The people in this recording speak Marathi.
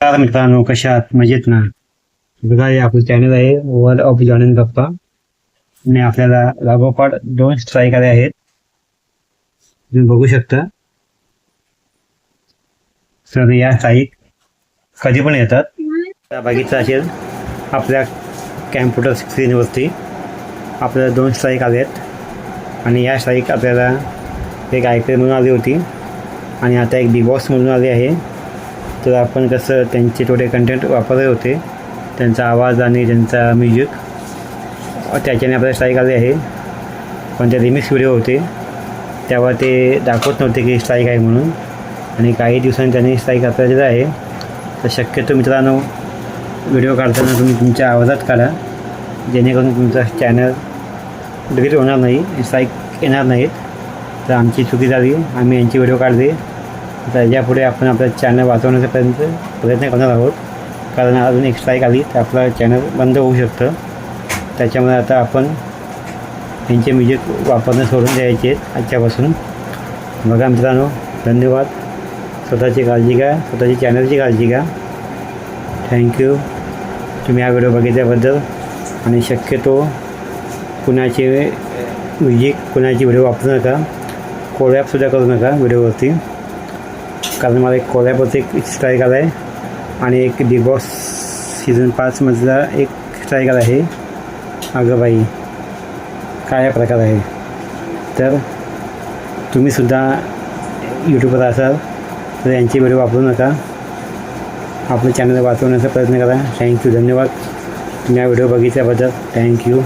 नमस्कार मित्रांनो कशा आहात मजेत म्हणजे ना. बघा हे आपलं चॅनल आहे वर्ल्ड ऑफ जॉनन गप्पा आणि आपल्याला लागोपाठ दोन स्ट्राईक आले आहेत. तुम्ही बघू शकता. तर या स्ट्राईक कधी पण येतात. त्या बघितलं असेल आपल्या कॅम्प्युटर स्क्रीनवरती आपल्याला दोन स्ट्राईक आले आहेत. आणि या स्ट्राईक आपल्याला एक आय म्हणून आली होती. आणि आता एक बिग बॉस म्हणून आली आहे. तर आपण कसं त्यांचे थोडे कंटेंट वापरले होते. त्यांचा आवाज आणि त्यांचा म्युझिक त्याच्याने आपल्याला स्ट्राईक आले आहे. पण ते रिमिक्स व्हिडिओ होते. तेव्हा ते दाखवत नव्हते की स्ट्राईक आहे म्हणून. आणि काही दिवसांनी त्यांनी स्ट्राईक आपल्याला दिला आहे. तर शक्यतो मित्रांनो व्हिडिओ काढताना तुम्ही तुमच्या आवाजात काढा. जेणेकरून तुमचा चॅनल डिलीट होणार नाही स्ट्राईक येणार नाहीत. तर आमची चुकी झाली. आम्ही यांची व्हिडिओ काढले. आता यापुढे आपण आपलं चॅनल वाचवण्याचा प्रयत्न प्रयत्न करणार आहोत. कारण अजून एक स्ट्राईक आली तर आपलं चॅनल बंद होऊ शकतं. त्याच्यामुळे आता आपण यांचे म्युझिक वापरणं सोडून द्यायचे आहेत आजच्यापासून. बघा मित्रांनो धन्यवाद. स्वतःची काळजी घ्या स्वतःची चॅनलची काळजी घ्या. थँक्यू तुम्ही हा व्हिडिओ बघितल्याबद्दल. आणि शक्यतो कुणाचे म्युझिक कुणाची व्हिडिओ वापरू नका. कोलॅपसुद्धा करू नका व्हिडिओवरती कारण मला एक कोलॅपवरती एक स्ट्राईक आला आहे. आणि एक बिग बॉस सीझन पाचमधला एक स्ट्राईक आला आहे. अगं बाई काय प्रकार आहे? तर तुम्हीसुद्धा यूट्यूबवर असाल तर यांची व्हिडिओ वापरू नका. आपलं चॅनल वाचवण्याचा प्रयत्न करा. थँक्यू धन्यवाद. तुम्ही हा व्हिडिओ बघितल्याबद्दल थँक्यू